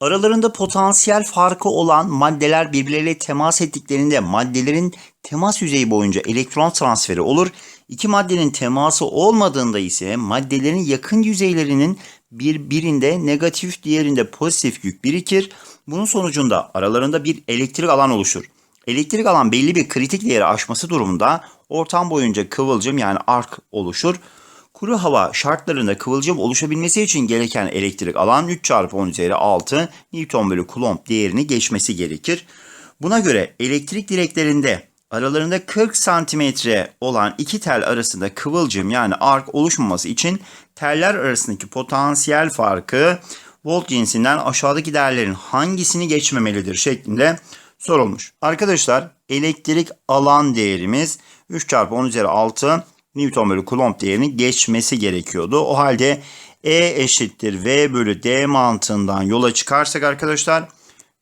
Aralarında potansiyel farkı olan maddeler birbirleriyle temas ettiklerinde maddelerin temas yüzeyi boyunca elektron transferi olur. İki maddenin teması olmadığında ise maddelerin yakın yüzeylerinin birbirinde negatif diğerinde pozitif yük birikir. Bunun sonucunda aralarında bir elektrik alan oluşur. Elektrik alan belli bir kritik değeri aşması durumunda ortam boyunca kıvılcım yani ark oluşur. Kuru hava şartlarında kıvılcım oluşabilmesi için gereken elektrik alan 3 çarpı 10 üzeri 6 Newton bölü Coulomb değerini geçmesi gerekir. Buna göre elektrik direklerinde aralarında 40 santimetre olan iki tel arasında kıvılcım yani ark oluşmaması için teller arasındaki potansiyel farkı volt cinsinden aşağıdaki değerlerin hangisini geçmemelidir şeklinde sorulmuş. Arkadaşlar elektrik alan değerimiz 3 çarpı 10 üzeri 6 Newton bölü Coulomb değerini geçmesi gerekiyordu. O halde E eşittir V bölü D mantığından yola çıkarsak arkadaşlar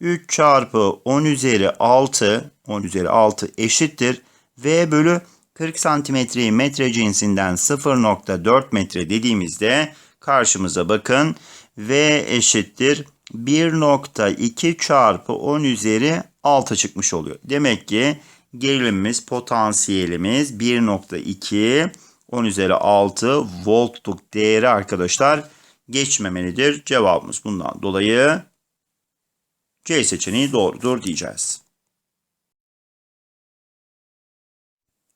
3 çarpı 10 üzeri 6 10 üzeri 6 eşittir V bölü 40 santimetreyi metre cinsinden 0.4 metre dediğimizde karşımıza bakın V eşittir 1.2 çarpı 10 üzeri 6 çıkmış oluyor. Demek ki gerilimimiz, potansiyelimiz 1.2 10 üzeri 6 voltluk değeri arkadaşlar geçmemelidir. Cevabımız bundan dolayı C seçeneği doğrudur diyeceğiz.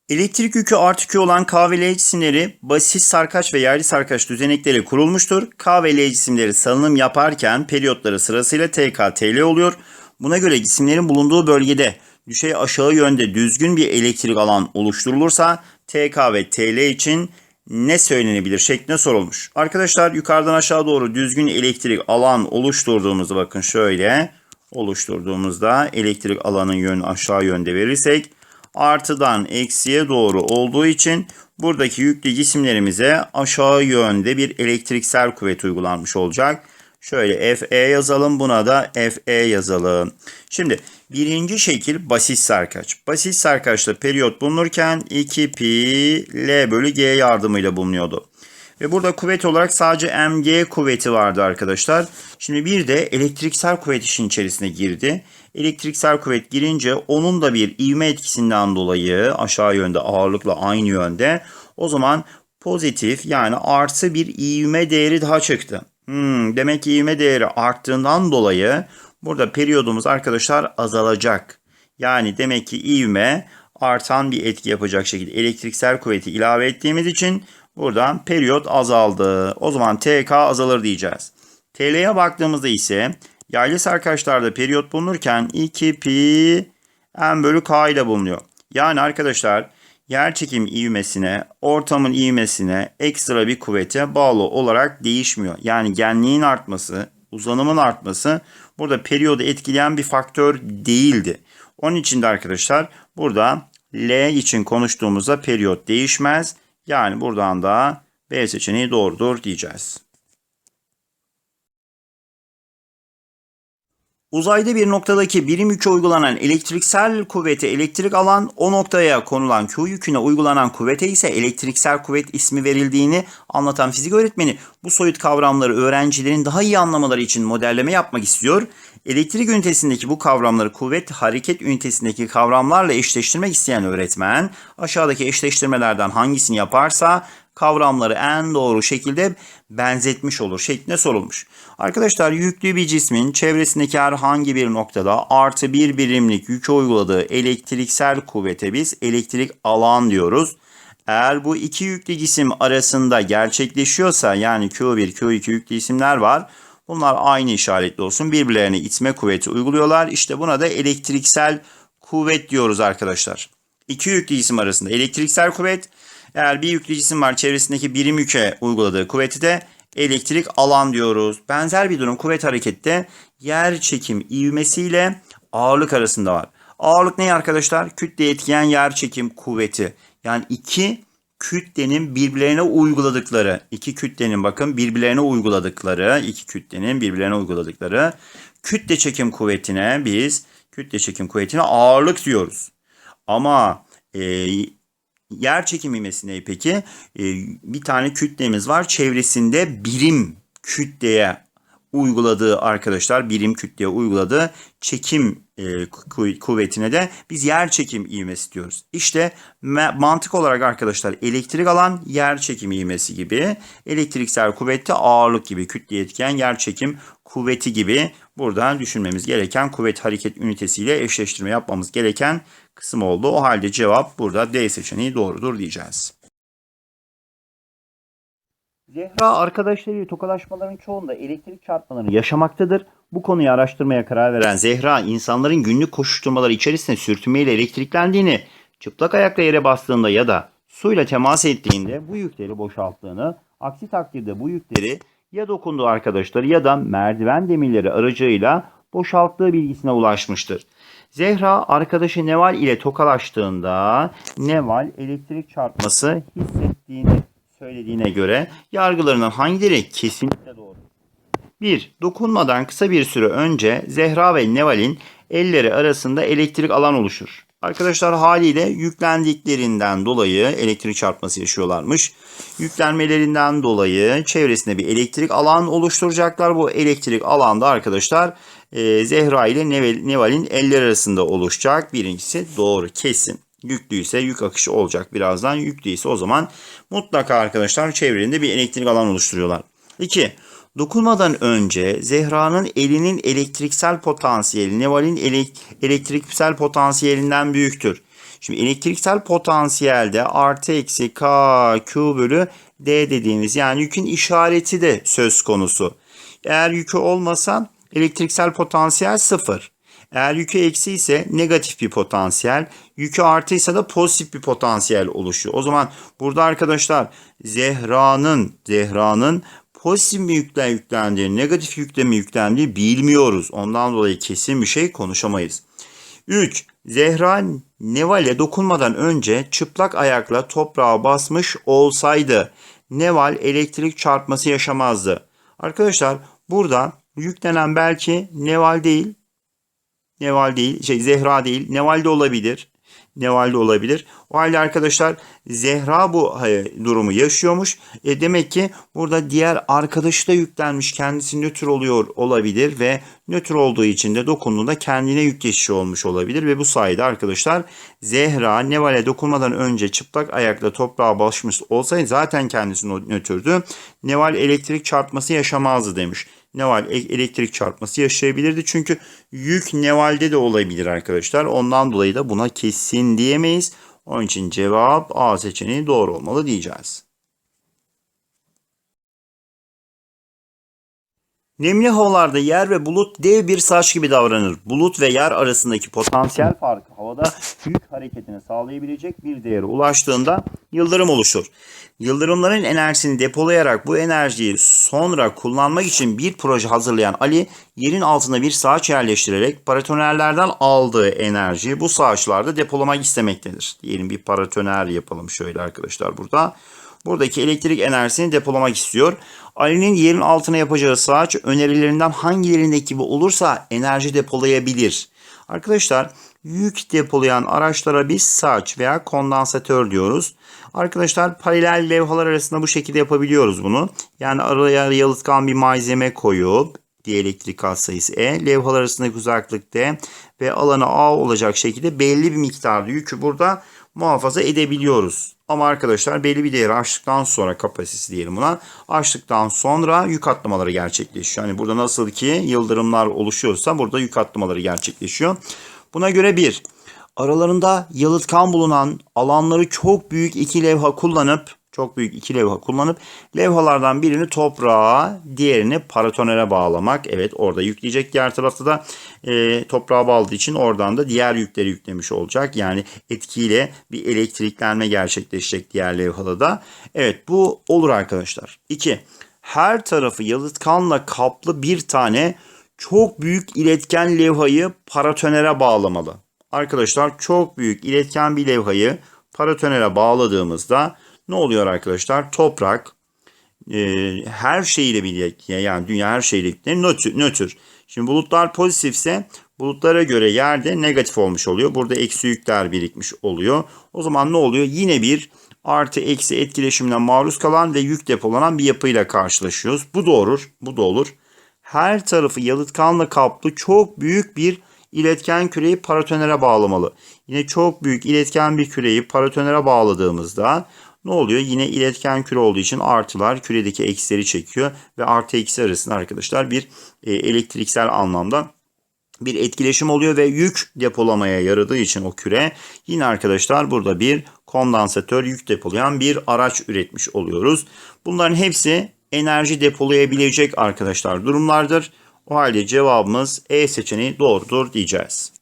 Elektrik yükü artı Q olan K ve L cisimleri basit sarkaç ve yaylı sarkaç düzenekleri kurulmuştur. K ve L cisimleri salınım yaparken periyotları sırasıyla TK, TL oluyor. Buna göre cisimlerin bulunduğu bölgede düşey aşağı yönde düzgün bir elektrik alan oluşturulursa TK ve TL için ne söylenebilir şeklinde sorulmuş. Arkadaşlar yukarıdan aşağı doğru düzgün elektrik alan oluşturduğumuzda bakın şöyle oluşturduğumuzda elektrik alanın yönü aşağı yönde verirsek artıdan eksiye doğru olduğu için buradaki yüklü cisimlerimize aşağı yönde bir elektriksel kuvvet uygulanmış olacak. Şöyle FE yazalım buna da FE yazalım. Şimdi birinci şekil basit sarkaç. Basit sarkaçta periyot bulunurken 2 pi L bölü G yardımıyla bulunuyordu. Ve burada kuvvet olarak sadece mg kuvveti vardı arkadaşlar. Şimdi bir de elektriksel kuvvet işin içerisine girdi. Elektriksel kuvvet girince onun da bir ivme etkisinden dolayı aşağı yönde ağırlıkla aynı yönde. O zaman pozitif yani artı bir ivme değeri daha çıktı. Hmm, demek ki ivme değeri arttığından dolayı burada periyodumuz arkadaşlar azalacak. Yani demek ki ivme artan bir etki yapacak şekilde elektriksel kuvveti ilave ettiğimiz için buradan periyot azaldı. O zaman TK azalır diyeceğiz. TL'ye baktığımızda ise yaylı sarkaçlarda periyot bulunurken 2 pi m bölü k ile bulunuyor. Yani arkadaşlar yer çekim ivmesine, ortamın ivmesine ekstra bir kuvvete bağlı olarak değişmiyor. Yani genliğin artması, uzanımın artması burada periyodu etkileyen bir faktör değildi. Onun için de arkadaşlar burada L için konuştuğumuzda periyot değişmez. Yani buradan da B seçeneği doğrudur diyeceğiz. Uzayda bir noktadaki birim yükü uygulanan elektriksel kuvvete elektrik alan, o noktaya konulan Q yüküne uygulanan kuvvete ise elektriksel kuvvet ismi verildiğini anlatan fizik öğretmeni bu soyut kavramları öğrencilerin daha iyi anlamaları için modelleme yapmak istiyor. Elektrik ünitesindeki bu kavramları kuvvet hareket ünitesindeki kavramlarla eşleştirmek isteyen öğretmen aşağıdaki eşleştirmelerden hangisini yaparsa kavramları en doğru şekilde benzetmiş olur şeklinde sorulmuş. Arkadaşlar yüklü bir cismin çevresindeki herhangi bir noktada artı bir birimlik yükü uyguladığı elektriksel kuvvete biz elektrik alan diyoruz. Eğer bu iki yüklü cisim arasında gerçekleşiyorsa yani Q1, Q2 yüklü cisimler var. Bunlar aynı işaretli olsun. Birbirlerine itme kuvveti uyguluyorlar. İşte buna da elektriksel kuvvet diyoruz arkadaşlar. İki yüklü cisim arasında elektriksel kuvvet eğer bir yüklü cisim var çevresindeki birim yüke uyguladığı kuvveti de elektrik alan diyoruz. Benzer bir durum kuvvet harekette yer çekim ivmesiyle ağırlık arasında var. Ağırlık ne arkadaşlar? Kütle etkileyen yer çekim kuvveti. Yani iki kütlenin birbirlerine uyguladıkları, iki kütlenin bakın birbirlerine uyguladıkları, iki kütlenin birbirlerine uyguladıkları kütle çekim kuvvetine biz kütle çekim kuvvetine ağırlık diyoruz. Ama e, yer çekim ivmesi peki? E, bir tane kütlemiz var. Çevresinde birim kütleye uyguladığı arkadaşlar birim kütleye uyguladığı çekim e, ku- kuvvetine de biz yer çekim ivmesi diyoruz. İşte mantık olarak arkadaşlar elektrik alan yer çekim ivmesi gibi elektriksel kuvvette ağırlık gibi kütle etken yer çekim kuvveti gibi buradan düşünmemiz gereken kuvvet hareket ünitesiyle eşleştirme yapmamız gereken kısım oldu. O halde cevap burada D seçeneği doğrudur diyeceğiz. Zehra arkadaşlarıyla tokalaşmaların çoğunda elektrik çarpmalarını yaşamaktadır. Bu konuyu araştırmaya karar veren Zehra, insanların günlük koşuşturmaları içerisinde sürtünmeyle elektriklendiğini, çıplak ayakla yere bastığında ya da suyla temas ettiğinde bu yükleri boşalttığını, aksi takdirde bu yükleri ya dokunduğu arkadaşları ya da merdiven demirleri aracıyla boşalttığı bilgisine ulaşmıştır. Zehra arkadaşı Neval ile tokalaştığında Neval elektrik çarpması hissettiğini söylediğine göre yargılarından hangileri kesinlikle doğru? 1. Dokunmadan kısa bir süre önce Zehra ve Neval'in elleri arasında elektrik alan oluşur. Arkadaşlar haliyle yüklendiklerinden dolayı elektrik çarpması yaşıyorlarmış. Yüklenmelerinden dolayı çevresinde bir elektrik alan oluşturacaklar. Bu elektrik alanda arkadaşlar e, Zehra ile Neval- Neval'in eller arasında oluşacak. Birincisi doğru kesin. Yüklüyse yük akışı olacak birazdan. Yüklüyse o zaman mutlaka arkadaşlar çevrelerinde bir elektrik alan oluşturuyorlar. 2. Dokunmadan önce Zehra'nın elinin elektriksel potansiyeli Neval'in elek- elektriksel potansiyelinden büyüktür. Şimdi elektriksel potansiyelde artı eksi K Q bölü D dediğimiz yani yükün işareti de söz konusu. Eğer yükü olmasa elektriksel potansiyel sıfır. Eğer yükü eksi ise negatif bir potansiyel, yükü artıysa da pozitif bir potansiyel oluşuyor. O zaman burada arkadaşlar Zehra'nın Zehra'nın pozitif bir yükle yüklendiği, negatif yükle mi yüklendiği bilmiyoruz. Ondan dolayı kesin bir şey konuşamayız. 3. Zehra Neval'e dokunmadan önce çıplak ayakla toprağa basmış olsaydı Neval elektrik çarpması yaşamazdı. Arkadaşlar burada yüklenen belki Neval değil, Neval değil, şey Zehra değil, Neval de olabilir. Neval de olabilir. O halde arkadaşlar Zehra bu e, durumu yaşıyormuş. E demek ki burada diğer arkadaşı da yüklenmiş. Kendisi nötr oluyor olabilir ve nötr olduğu için de dokunduğunda kendine yük geçişi olmuş olabilir. Ve bu sayede arkadaşlar Zehra Neval'e dokunmadan önce çıplak ayakla toprağa basmış olsaydı zaten kendisi nötrdü. Neval elektrik çarpması yaşamazdı demiş. Neval e- elektrik çarpması yaşayabilirdi. Çünkü yük Neval'de de olabilir arkadaşlar. Ondan dolayı da buna kesin diyemeyiz. Onun için cevap A seçeneği doğru olmalı diyeceğiz. Nemli havalarda yer ve bulut dev bir saç gibi davranır. Bulut ve yer arasındaki potansiyel farkı havada yük hareketini sağlayabilecek bir değere ulaştığında yıldırım oluşur. Yıldırımların enerjisini depolayarak bu enerjiyi sonra kullanmak için bir proje hazırlayan Ali, yerin altına bir saç yerleştirerek paratonerlerden aldığı enerjiyi bu saçlarda depolamak istemektedir. Diyelim bir paratoner yapalım şöyle arkadaşlar burada. Buradaki elektrik enerjisini depolamak istiyor. Ali'nin yerin altına yapacağı saç önerilerinden hangilerindeki gibi olursa enerji depolayabilir. Arkadaşlar yük depolayan araçlara biz saç veya kondansatör diyoruz. Arkadaşlar paralel levhalar arasında bu şekilde yapabiliyoruz bunu. Yani araya yalıtkan bir malzeme koyup dielektrik katsayısı E, levhalar arasındaki uzaklık D ve alanı A olacak şekilde belli bir miktarda yükü burada muhafaza edebiliyoruz. Ama arkadaşlar belli bir değeri aştıktan sonra kapasitesi diyelim buna. Aştıktan sonra yük atlamaları gerçekleşiyor. Yani burada nasıl ki yıldırımlar oluşuyorsa burada yük atlamaları gerçekleşiyor. Buna göre bir, aralarında yalıtkan bulunan alanları çok büyük iki levha kullanıp çok büyük iki levha kullanıp levhalardan birini toprağa, diğerini paratonere bağlamak. Evet orada yükleyecek. Diğer tarafta da e, toprağa bağladığı için oradan da diğer yükleri yüklemiş olacak. Yani etkiyle bir elektriklenme gerçekleşecek diğer levhada da. Evet bu olur arkadaşlar. 2. Her tarafı yalıtkanla kaplı bir tane çok büyük iletken levhayı paratonere bağlamalı. Arkadaşlar çok büyük iletken bir levhayı paratonere bağladığımızda ne oluyor arkadaşlar? Toprak e, her şeyiyle birlikte yani dünya her şeyle birlikte nötr, nötr. Şimdi bulutlar pozitifse bulutlara göre yerde negatif olmuş oluyor. Burada eksi yükler birikmiş oluyor. O zaman ne oluyor? Yine bir artı eksi etkileşimine maruz kalan ve yük depolanan bir yapıyla karşılaşıyoruz. Bu da olur. Bu da olur. her tarafı yalıtkanla kaplı çok büyük bir iletken küreyi paratonere bağlamalı. Yine çok büyük iletken bir küreyi paratonere bağladığımızda ne oluyor? Yine iletken küre olduğu için artılar küredeki eksileri çekiyor ve artı eksi arasında arkadaşlar bir e, elektriksel anlamda bir etkileşim oluyor ve yük depolamaya yaradığı için o küre yine arkadaşlar burada bir kondansatör yük depolayan bir araç üretmiş oluyoruz. Bunların hepsi enerji depolayabilecek arkadaşlar durumlardır. O halde cevabımız E seçeneği doğrudur diyeceğiz.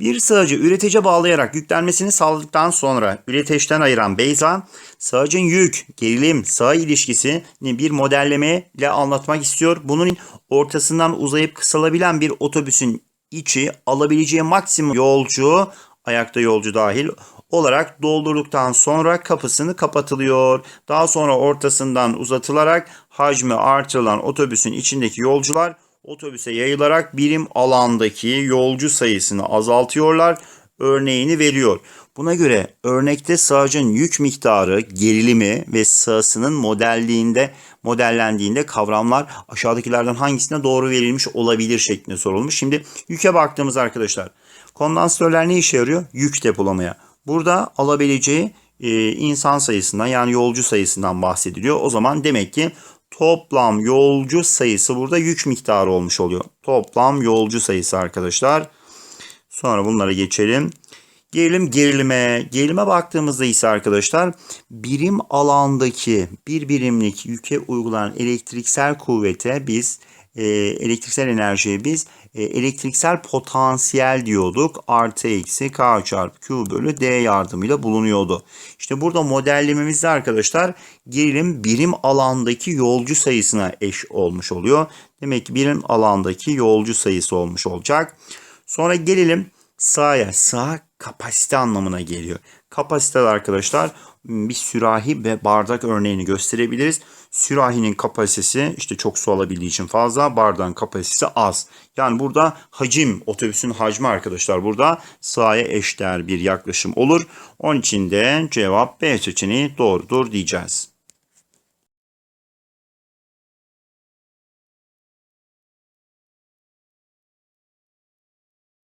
Bir sığacı üretece bağlayarak yüklenmesini sağladıktan sonra üreteçten ayıran Beyza, sığacın yük, gerilim, sağ ilişkisini bir modellemeyle anlatmak istiyor. Bunun ortasından uzayıp kısalabilen bir otobüsün içi alabileceği maksimum yolcu, ayakta yolcu dahil olarak doldurduktan sonra kapısını kapatılıyor. Daha sonra ortasından uzatılarak hacmi artırılan otobüsün içindeki yolcular otobüse yayılarak birim alandaki yolcu sayısını azaltıyorlar. Örneğini veriyor. Buna göre örnekte sığacın yük miktarı, gerilimi ve sığasının modelliğinde modellendiğinde kavramlar aşağıdakilerden hangisine doğru verilmiş olabilir şeklinde sorulmuş. Şimdi yüke baktığımız arkadaşlar. Kondansatörler ne işe yarıyor? Yük depolamaya. Burada alabileceği e, insan sayısından yani yolcu sayısından bahsediliyor. O zaman demek ki toplam yolcu sayısı burada yük miktarı olmuş oluyor. Toplam yolcu sayısı arkadaşlar. Sonra bunlara geçelim. Gerilim gerilime. Gerilime baktığımızda ise arkadaşlar birim alandaki bir birimlik yüke uygulanan elektriksel kuvvete biz e, elektriksel enerjiye biz e, elektriksel potansiyel diyorduk. Artı eksi K çarpı Q bölü D yardımıyla bulunuyordu. İşte burada modellememizde arkadaşlar gerilim birim alandaki yolcu sayısına eş olmuş oluyor. Demek ki birim alandaki yolcu sayısı olmuş olacak. Sonra gelelim sağa. Sağ kapasite anlamına geliyor. Kapasite arkadaşlar bir sürahi ve bardak örneğini gösterebiliriz. Sürahinin kapasitesi işte çok su alabildiği için fazla, bardağın kapasitesi az. Yani burada hacim, otobüsün hacmi arkadaşlar burada sağa eşdeğer bir yaklaşım olur. Onun için de cevap B seçeneği doğrudur diyeceğiz.